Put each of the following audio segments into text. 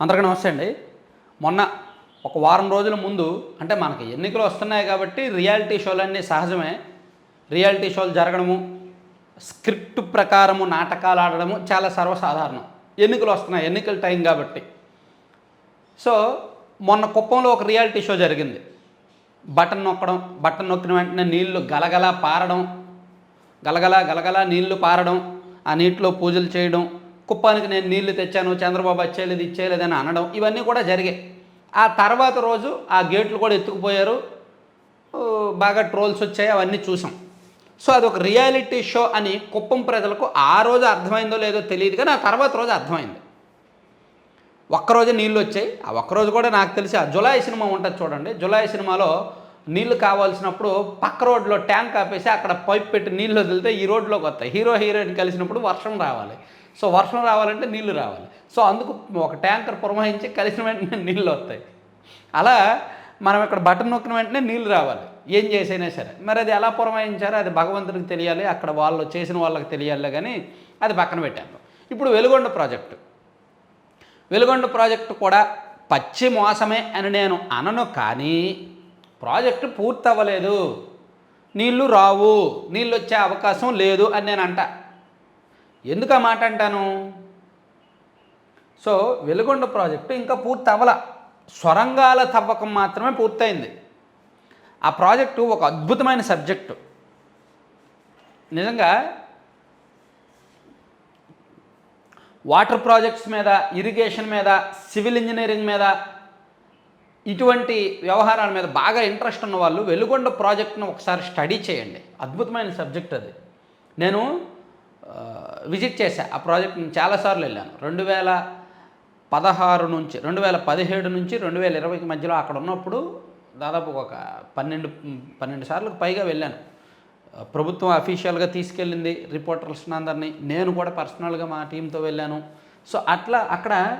అందరికీ నమస్తే అండి. మొన్న ఒక వారం రోజుల ముందు అంటే మనకి ఎన్నికలు వస్తున్నాయి కాబట్టి రియాలిటీ షోలన్నీ సహజమే. రియాలిటీ షోలు జరగడము స్క్రిప్ట్ ప్రకారము నాటకాలు ఆడడము చాలా సర్వసాధారణం. ఎన్నికలు వస్తున్నాయి ఎన్నికల టైం కాబట్టి. సో మొన్న కుప్పంలో ఒక రియాలిటీ షో జరిగింది. బటన్ నొక్కడం బటన్ నొక్కిన వెంటనే నీళ్ళు గలగలా పారడం గలగల గలగల నీళ్ళు పారడం ఆ నీటిలో పూజలు చేయడం కుప్పానికి నేను నీళ్ళు తెచ్చాను చంద్రబాబు వచ్చేయలేదు ఇచ్చేయలేదని అనడం ఇవన్నీ కూడా జరిగాయి. ఆ తర్వాత రోజు ఆ గేట్లు కూడా ఎత్తుకుపోయారు. బాగా ట్రోల్స్ వచ్చాయి అవన్నీ చూసాం. సో అది ఒక రియాలిటీ షో అని కుప్పం ప్రజలకు ఆ రోజు అర్థమైందో లేదో తెలియదు కానీ ఆ తర్వాత రోజు అర్థమైంది. ఒక్కరోజు నీళ్ళు వచ్చాయి. ఆ ఒక్కరోజు కూడా నాకు తెలిసి ఆ జులాయి సినిమా ఉంటుంది చూడండి. జులాయి సినిమాలో నీళ్ళు కావాల్సినప్పుడు పక్క రోడ్లో ట్యాంక్ ఆపేసి అక్కడ పైప్ పెట్టి నీళ్ళు వదిలితే ఈ రోడ్లోకి వస్తాయి. హీరో హీరోయిన్ కలిసినప్పుడు వర్షం రావాలి. సో వర్షం రావాలంటే నీళ్ళు రావాలి. సో అందుకు ఒక ట్యాంకర్ పురమాయించి కలిసిన వెంటనే నీళ్ళు వస్తాయి. అలా మనం ఇక్కడ బటన్ నొక్కిన వెంటనే నీళ్ళు రావాలి. ఏం చేసైనా సరే. మరి అది ఎలా పురమాయించారో అది భగవంతునికి తెలియాలి అక్కడ వాళ్ళు చేసిన వాళ్ళకి తెలియాలి కానీ అది పక్కన పెట్టాను ఇప్పుడు వెలుగొండ ప్రాజెక్టు. వెలుగొండ ప్రాజెక్టు కూడా పచ్చి మోసమే అని నేను అనను కానీ ప్రాజెక్టు పూర్తవ్వలేదు. నీళ్ళు రావు. నీళ్ళు వచ్చే అవకాశం లేదు అని నేను అంట. ఎందుకు ఆ మాట అంటాను? సో వెలుగొండ ప్రాజెక్టు ఇంకా పూర్తి అవ్వల స్వరంగాల తవ్వకం మాత్రమే పూర్తయింది. ఆ ప్రాజెక్టు ఒక అద్భుతమైన సబ్జెక్టు. నిజంగా వాటర్ ప్రాజెక్ట్స్ మీద ఇరిగేషన్ మీద సివిల్ ఇంజనీరింగ్ మీద ఇటువంటి వ్యవహారాల మీద బాగా ఇంట్రెస్ట్ ఉన్న వాళ్ళు వెలుగొండ ప్రాజెక్ట్ను ఒకసారి స్టడీ చేయండి. అద్భుతమైన సబ్జెక్ట్ అది. నేను విజిట్ చేశా. ఆ ప్రాజెక్ట్ నేను చాలాసార్లు వెళ్ళాను. రెండు వేల పదహారు నుంచి రెండు వేల పదిహేడు నుంచి రెండు వేల ఇరవైకి మధ్యలో అక్కడ ఉన్నప్పుడు దాదాపు ఒక పన్నెండు పన్నెండు సార్లకు పైగా వెళ్ళాను. ప్రభుత్వం అఫీషియల్గా తీసుకెళ్ళింది రిపోర్టర్స్ని అందరినీ. నేను కూడా పర్సనల్గా మా టీంతో వెళ్ళాను. సో అట్లా అక్కడ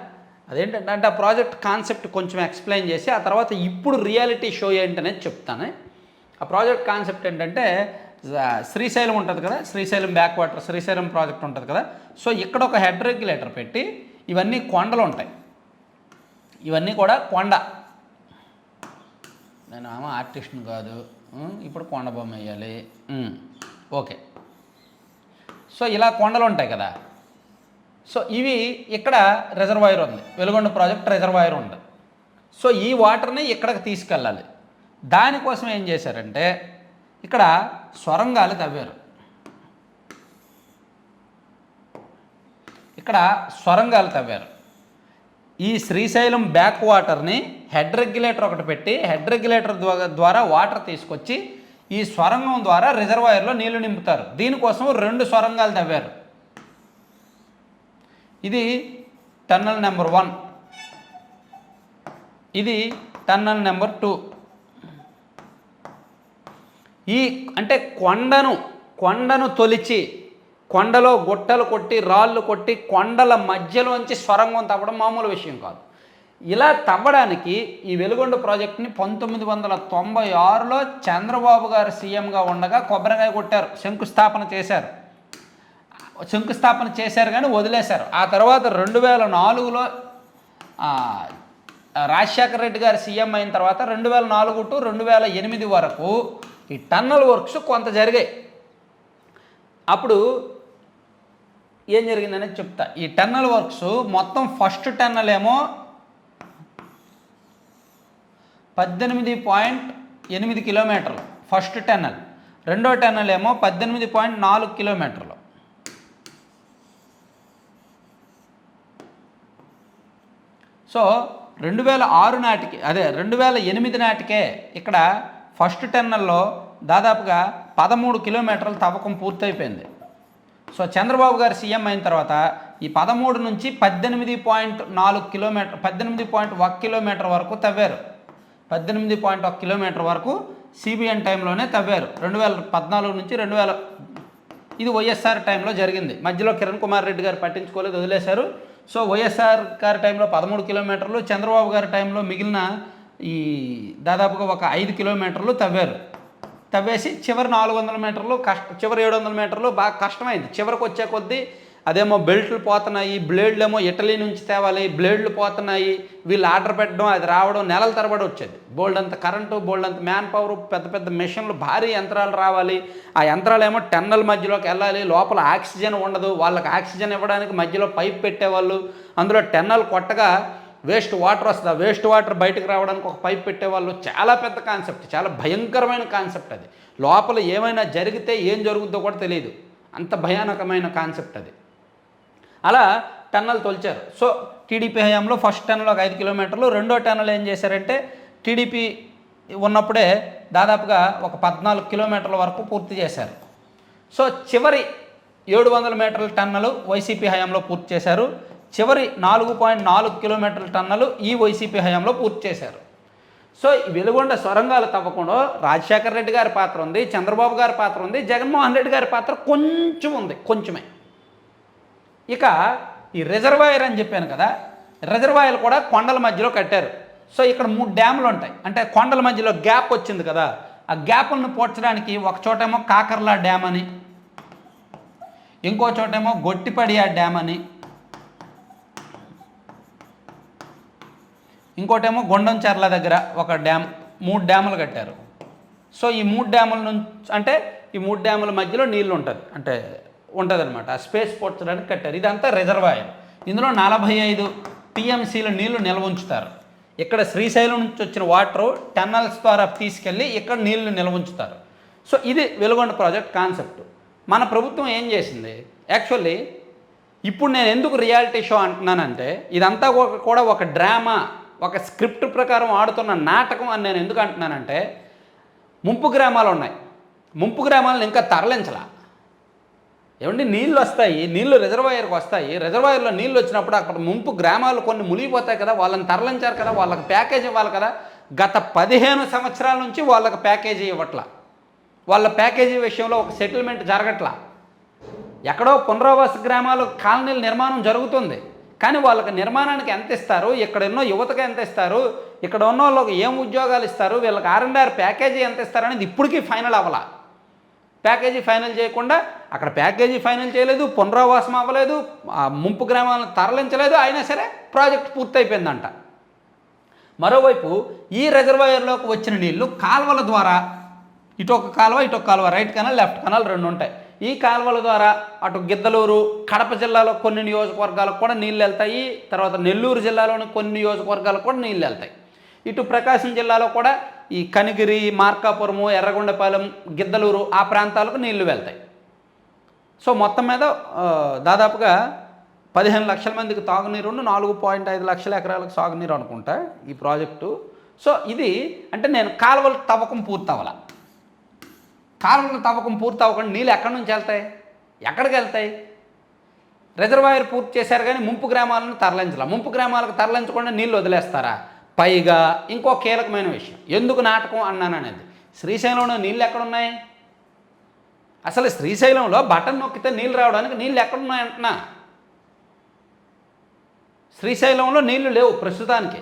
అదేంటంటే అంటే ఆ ప్రాజెక్ట్ కాన్సెప్ట్ కొంచెం ఎక్స్ప్లెయిన్ చేసి ఆ తర్వాత ఇప్పుడు రియాలిటీ షో ఏంటనేది చెప్తాను. ఆ ప్రాజెక్ట్ కాన్సెప్ట్ ఏంటంటే శ్రీశైలం ఉంటుంది కదా Srisailam back water Srisailam project ఉంటుంది కదా. సో ఇక్కడ ఒక హెడ్ రెగ్యులేటర్ పెట్టి ఇవన్నీ కొండలు ఉంటాయి. ఇవన్నీ కూడా కొండ. నేను ఆమె ఆర్టిస్ట్ని కాదు. ఇప్పుడు కొండ బొమ్మ వేయాలి. ఓకే. సో ఇలా కొండలు ఉంటాయి కదా. సో ఇవి ఇక్కడ రిజర్వాయర్ ఉంది. వెలుగొండ ప్రాజెక్ట్ రిజర్వాయర్ ఉంది. సో ఈ వాటర్ని ఇక్కడికి తీసుకెళ్ళాలి. దానికోసం ఏం చేశారంటే ఇక్కడ సొరంగాలు తవ్వారు. ఇక్కడ సొరంగాలు తవ్వారు. ఈ శ్రీశైలం బ్యాక్ వాటర్ని హెడ్ రెగ్యులేటర్ ఒకటి పెట్టి హెడ్ రెగ్యులేటర్ ద్వారా వాటర్ తీసుకొచ్చి ఈ సొరంగం ద్వారా రిజర్వాయర్లో నీళ్ళు నింపుతారు. దీనికోసం రెండు సొరంగాలు తవ్వారు. ఇది టన్నల్ నెంబర్ వన్. ఇది టన్నల్ నెంబర్ టూ. ఈ అంటే కొండను కొండను తొలిచి కొండలో గుట్టలు కొట్టి రాళ్ళు కొట్టి కొండల మధ్యలోంచి స్వరంగం తవ్వడం మామూలు విషయం కాదు. ఇలా తవ్వడానికి ఈ వెలుగొండ ప్రాజెక్ట్ని పంతొమ్మిది వందల తొంభై ఆరులో చంద్రబాబు గారు సీఎంగా ఉండగా కొబ్బరికాయ కొట్టారు శంకుస్థాపన చేశారు. శంకుస్థాపన చేశారు కానీ వదిలేశారు. ఆ తర్వాత రెండు వేల నాలుగులో రాజశేఖర రెడ్డి గారు సీఎం అయిన తర్వాత రెండు వేల నాలుగు టు రెండు వేల ఎనిమిది వరకు ఈ టన్నల్ వర్క్స్ కొంత జరిగాయి. అప్పుడు ఏం జరిగిందనేది చెప్తా. ఈ టన్నల్ వర్క్స్ మొత్తం ఫస్ట్ టన్నల్ ఏమో పద్దెనిమిది పాయింట్ ఎనిమిది కిలోమీటర్లు ఫస్ట్ టన్నల్. రెండో టన్నల్ ఏమో పద్దెనిమిది పాయింట్ నాలుగు కిలోమీటర్లు. సో రెండు వేల ఆరు నాటికి అదే రెండు వేల ఎనిమిది నాటికే ఇక్కడ ఫస్ట్ టెన్నల్లో దాదాపుగా పదమూడు కిలోమీటర్ల తవ్వకం పూర్తయిపోయింది. సో చంద్రబాబు గారు సీఎం అయిన తర్వాత ఈ పదమూడు నుంచి పద్దెనిమిది పాయింట్ నాలుగు కిలోమీటర్ పద్దెనిమిది పాయింట్ ఒక కిలోమీటర్ వరకు తవ్వారు. పద్దెనిమిది పాయింట్ ఒక కిలోమీటర్ వరకు సిబిఎన్ టైంలోనే తవ్వారు. రెండు వేల పద్నాలుగు నుంచి రెండు వేల ఇది వైఎస్ఆర్ టైంలో జరిగింది. మధ్యలో కిరణ్ కుమార్ రెడ్డి గారు పట్టించుకోలేదు వదిలేశారు. సో వైఎస్ఆర్ గారి టైంలో పదమూడు కిలోమీటర్లు చంద్రబాబు గారి టైంలో మిగిలిన ఈ దాదాపుగా ఒక ఐదు కిలోమీటర్లు తవ్వారు. తవ్వేసి చివరి నాలుగు వందల మీటర్లు కష్ట చివరి ఏడు వందల మీటర్లు బాగా కష్టమైంది. చివరికి వచ్చే కొద్దీ అదేమో బెల్ట్లు పోతున్నాయి బ్లేడ్లు ఏమో ఇటలీ నుంచి తేవాలి బ్లేడ్లు పోతున్నాయి వీళ్ళు ఆర్డర్ పెట్టడం అది రావడం నెలల తరబడి వచ్చేది. బోల్డ్ అంత కరెంటు బోల్డ్ అంత మ్యాన్ పవర్ పెద్ద పెద్ద మిషన్లు భారీ యంత్రాలు రావాలి. ఆ యంత్రాలు ఏమో టెన్నల మధ్యలోకి వెళ్ళాలి లోపల ఆక్సిజన్ ఉండదు వాళ్ళకి ఆక్సిజన్ ఇవ్వడానికి మధ్యలో పైప్ పెట్టేవాళ్ళు. అందులో టెన్నల్ కొట్టగా వేస్ట్ వాటర్ వస్తుంది. ఆ వేస్ట్ వాటర్ బయటకు రావడానికి ఒక పైప్ పెట్టేవాళ్ళు చాలా పెద్ద కాన్సెప్ట్ చాలా భయంకరమైన కాన్సెప్ట్ అది. లోపల ఏమైనా జరిగితే ఏం జరుగుతుందో కూడా తెలియదు. అంత భయానకమైన కాన్సెప్ట్ అది. అలా టన్నల్ తొలిచారు. సో టీడీపీ హయాంలో ఫస్ట్ టన్నల్ ఒక ఐదు కిలోమీటర్లు రెండో టన్నల్ ఏం చేశారంటే టీడీపీ ఉన్నప్పుడే దాదాపుగా ఒక పద్నాలుగు కిలోమీటర్ల వరకు పూర్తి చేశారు. సో చివరి ఏడు వందల మీటర్ల టన్నలు వైసీపీ హయాంలో పూర్తి చేశారు. చివరి నాలుగు పాయింట్ నాలుగు కిలోమీటర్ల టన్నులు ఈ వైసీపీ హయాంలో పూర్తి చేశారు. సో వెలుగొండ సొరంగాలు తవ్వకుండా రాజశేఖర రెడ్డి గారి పాత్ర ఉంది చంద్రబాబు గారి పాత్ర ఉంది జగన్మోహన్ రెడ్డి గారి పాత్ర కొంచెం ఉంది కొంచెమే. ఇక ఈ రిజర్వాయర్ అని చెప్పాను కదా రిజర్వాయర్ కూడా కొండల మధ్యలో కట్టారు. సో ఇక్కడ మూడు డ్యాములు ఉంటాయి. అంటే కొండల మధ్యలో గ్యాప్ వచ్చింది కదా ఆ గ్యాప్లను పోడ్చడానికి ఒక చోటేమో కాకర్లా డ్యామ్ అని ఇంకో చోటేమో గొట్టిపడియా డ్యామ్ అని ఇంకోటేమో గొండంచెర్ల దగ్గర ఒక డ్యామ్ మూడు డ్యాములు కట్టారు. సో ఈ మూడు డ్యాముల నుంచి అంటే ఈ మూడు డ్యాముల మధ్యలో నీళ్ళు ఉంటుంది అంటే ఉంటుంది అనమాట ఆ స్పేస్ పోర్చడానికి కట్టారు. ఇదంతా రిజర్వాయర్. ఇందులో నలభై ఐదు టీఎంసీల నీళ్ళు నిల్వ ఉంచుతారు. ఇక్కడ శ్రీశైలం నుంచి వచ్చిన వాటర్ టన్నల్స్ ద్వారా తీసుకెళ్ళి ఇక్కడ నీళ్ళు నిల్వ ఉంచుతారు. సో ఇది వెలుగొండ ప్రాజెక్ట్ కాన్సెప్ట్. మన ప్రభుత్వం ఏం చేసింది? యాక్చువల్లీ ఇప్పుడు నేను ఎందుకు రియాలిటీ షో అంటున్నానంటే ఇదంతా కూడా ఒక డ్రామా. ఒక స్క్రిప్ట్ ప్రకారం ఆడుతున్న నాటకం అని నేను ఎందుకు అంటున్నానంటే ముంపు గ్రామాలు ఉన్నాయి. ముంపు గ్రామాలను ఇంకా తరలించలా. ఏమండి నీళ్ళు వస్తాయి నీళ్ళు రిజర్వాయర్కి వస్తాయి. రిజర్వాయర్లో నీళ్ళు వచ్చినప్పుడు అక్కడ ముంపు గ్రామాలు కొన్ని మునిగిపోతాయి కదా వాళ్ళని తరలించారు కదా వాళ్ళకి ప్యాకేజ్ ఇవ్వాలి కదా. గత పదిహేను సంవత్సరాల నుంచి వాళ్ళకి ప్యాకేజీ ఇవ్వట్లా. వాళ్ళ ప్యాకేజీ విషయంలో ఒక సెటిల్మెంట్ జరగట్లా. ఎక్కడో పునరావాస గ్రామాలు కాలనీల నిర్మాణం జరుగుతుంది. కానీ వాళ్ళకి నిర్మాణానికి ఎంత ఇస్తారు? ఇక్కడ ఎన్నో యువతకు ఎంత ఇస్తారు? ఇక్కడ ఉన్న వాళ్ళకి ఏం ఉద్యోగాలు ఇస్తారు? వీళ్ళకి ఆర్ అండ్ ఆర్ ప్యాకేజీ ఎంత ఇస్తారు అనేది ఇప్పటికీ ఫైనల్ అవ్వాల. ప్యాకేజీ ఫైనల్ చేయకుండా అక్కడ ప్యాకేజీ ఫైనల్ చేయలేదు పునరావాసం అవ్వలేదు ఆ ముంపు గ్రామాలను తరలించలేదు అయినా సరే ప్రాజెక్ట్ పూర్తయిపోయిందంట. మరోవైపు ఈ రిజర్వాయర్లోకి వచ్చిన నీళ్ళు కాలువల ద్వారా ఇటు ఒక కాలువ ఇటు ఒక కాలువ రైట్ కెనాల్ లెఫ్ట్ కెనాల్ రెండు ఉంటాయి. ఈ కాలువల ద్వారా అటు గిద్దలూరు కడప జిల్లాలో కొన్ని నియోజకవర్గాలకు కూడా నీళ్ళు వెళ్తాయి. తర్వాత నెల్లూరు జిల్లాలోని కొన్ని నియోజకవర్గాలకు కూడా నీళ్ళు వెళ్తాయి. ఇటు ప్రకాశం జిల్లాలో కూడా ఈ కనిగిరి మార్కాపురము ఎర్రగొండపాలెం గిద్దలూరు ఆ ప్రాంతాలకు నీళ్ళు వెళ్తాయి. సో మొత్తం మీద దాదాపుగా పదిహేను లక్షల మందికి తాగునీరు నాలుగు పాయింట్ ఐదు లక్షల ఎకరాలకు సాగునీరు అనుకుంటా ఈ ప్రాజెక్టు. సో ఇది అంటే నేను కాలువలు తవ్వకం పూర్తి కాలువల తవ్వకం పూర్తి అవ్వకుండా నీళ్ళు ఎక్కడి నుంచి వెళ్తాయి? ఎక్కడికి వెళ్తాయి? రిజర్వాయర్ పూర్తి చేశారు కానీ ముంపు గ్రామాలను తరలించాల. ముంపు గ్రామాలకు తరలించకుండా నీళ్ళు వదిలేస్తారా? పైగా ఇంకో కీలకమైన విషయం. ఎందుకు నాటకం అన్నాను అనేది. శ్రీశైలంలో నీళ్ళు ఎక్కడున్నాయి? అసలు శ్రీశైలంలో బటన్ నొక్కితే నీళ్ళు రావడానికి నీళ్ళు ఎక్కడున్నాయి అంటున్నా శ్రీశైలంలో నీళ్ళు లేవు ప్రస్తుతానికి.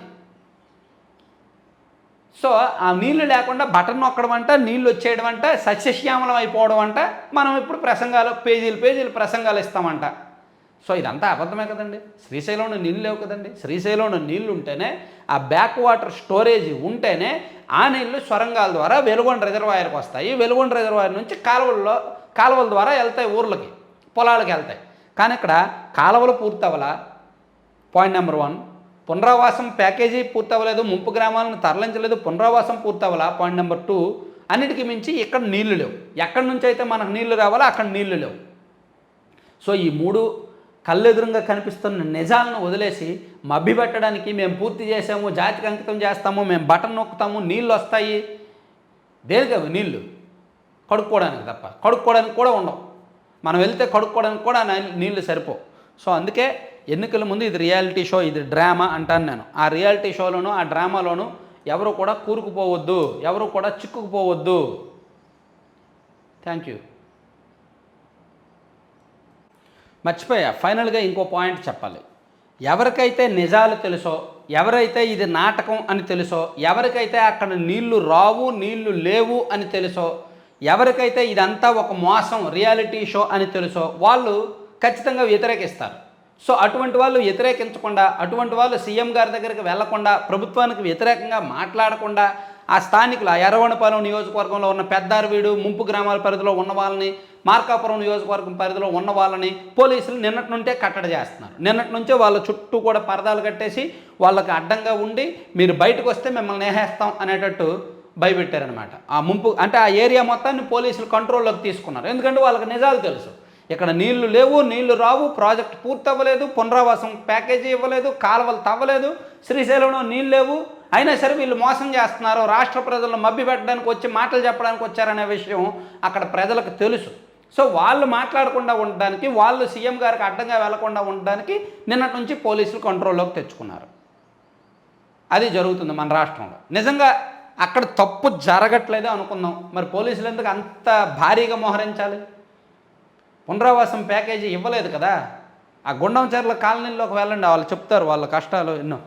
సో ఆ నీళ్ళు లేకుండా బటన్ నొక్కడం అంట నీళ్ళు వచ్చేయడం అంట సస్యశ్యామలం అయిపోవడం అంట మనం ఇప్పుడు ప్రసంగాలు పేజీలు పేజీలు ప్రసంగాలు ఇస్తామంట. సో ఇదంతా అబద్ధమే కదండి. శ్రీశైలంలో నీళ్ళు లేవు కదండి. శ్రీశైలంలో నీళ్ళు ఉంటేనే ఆ బ్యాక్ వాటర్ స్టోరేజ్ ఉంటేనే ఆ నీళ్ళు సొరంగాల ద్వారా వెలుగొండ రిజర్వాయర్కి వస్తాయి. వెలుగొండ రిజర్వాయర్ నుంచి కాలువల్లో కాలువల ద్వారా వెళ్తాయి ఊర్లకి పొలాలకు వెళ్తాయి. కానీ ఇక్కడ కాలువలు పూర్తవల? Point number one. పునరావాసం ప్యాకేజీ పూర్తవ్వలేదు ముంపు గ్రామాలను తరలించలేదు పునరావాసం పూర్తవ్వాలా? పాయింట్ నెంబర్ టూ అన్నిటికీ మించి ఇక్కడ నీళ్ళు లేవు. ఎక్కడి నుంచి అయితే మనకు నీళ్ళు రావాలో అక్కడ నీళ్ళు లేవు. సో ఈ మూడు కళ్ళెదురుగా కనిపిస్తున్న నిజాలను వదిలేసి మభ్యపెట్టడానికి మేము పూర్తి చేసాము జాతికి అంకితం చేస్తాము మేము బటన్ నొక్కుతాము నీళ్ళు వస్తాయి. దేనికి అవి? నీళ్ళు కడుక్కోవడానికి తప్ప. కడుక్కోవడానికి కూడా ఉండవు. మనం వెళ్తే కడుక్కోవడానికి కూడా నీళ్ళు- నీళ్ళు సరిపో సో అందుకే ఎన్నికల ముందు ఇది రియాలిటీ షో ఇది డ్రామా అంటాను నేను. ఆ రియాలిటీ షోలోను ఆ డ్రామాలోను ఎవరు కూడా కూరుకుపోవద్దు ఎవరు కూడా చిక్కుకుపోవద్దు. థ్యాంక్ యూ మర్చిపోయా ఫైనల్గా ఇంకో పాయింట్ చెప్పాలి. ఎవరికైతే నిజాలు తెలుసో ఎవరైతే ఇది నాటకం అని తెలుసో ఎవరికైతే అక్కడ నీళ్ళు రావు నీళ్ళు లేవు అని తెలుసో ఎవరికైతే ఇదంతా ఒక మోసం రియాలిటీ షో అని తెలుసో వాళ్ళు ఖచ్చితంగా వ్యతిరేకిస్తారు. సో అటువంటి వాళ్ళు వ్యతిరేకించకుండా అటువంటి వాళ్ళు సీఎం గారి దగ్గరికి వెళ్ళకుండా ప్రభుత్వానికి వ్యతిరేకంగా మాట్లాడకుండా ఆ స్థానికులు ఆ ఎర్రవణపాలెం నియోజకవర్గంలో ఉన్న పెద్దారువీడు ముంపు గ్రామాల పరిధిలో ఉన్న వాళ్ళని మార్కాపురం నియోజకవర్గం పరిధిలో ఉన్న వాళ్ళని పోలీసులు నిన్నటి నుండే కట్టడి చేస్తున్నారు. నిన్నటి నుంచే వాళ్ళ చుట్టూ కూడా పరదాలు కట్టేసి వాళ్ళకి అడ్డంగా ఉండి మీరు బయటకు వస్తే మిమ్మల్ని నేహేస్తాం అనేటట్టు భయపెట్టారనమాట ఆ ముంపు అంటే ఆ ఏరియా మొత్తాన్ని పోలీసులు కంట్రోల్లోకి తీసుకున్నారు. ఎందుకంటే వాళ్ళకి నిజాలు తెలుసు. ఇక్కడ నీళ్ళు లేవు నీళ్ళు రావు ప్రాజెక్ట్ పూర్తవ్వలేదు పునరావాసం ప్యాకేజీ ఇవ్వలేదు కాలువలు తవ్వలేదు శ్రీశైలంలో నీళ్ళు లేవు. అయినా సరే వీళ్ళు మోసం చేస్తున్నారు రాష్ట్ర ప్రజలను మబ్బి పెట్టడానికి వచ్చి మాటలు చెప్పడానికి వచ్చారనే విషయం అక్కడ ప్రజలకు తెలుసు. సో వాళ్ళు మాట్లాడకుండా ఉండడానికి వాళ్ళు సీఎం గారికి అడ్డంగా వెళ్ళకుండా ఉండడానికి నిన్నటి నుంచి పోలీసులు కంట్రోల్లోకి తెచ్చుకున్నారు. అది జరుగుతుంది మన రాష్ట్రంలో. నిజంగా అక్కడ తప్పు జరగట్లేదు అనుకుందాం. మరి పోలీసులు ఎందుకు అంత భారీగా మోహరించాలి? పునరావాసం ప్యాకేజీ ఇవ్వలేదు కదా? ఆ గుండం చెర్ల కాలనీలోకి వెళ్ళండి వాళ్ళు చెప్తారు వాళ్ళ కష్టాలు ఎన్నో.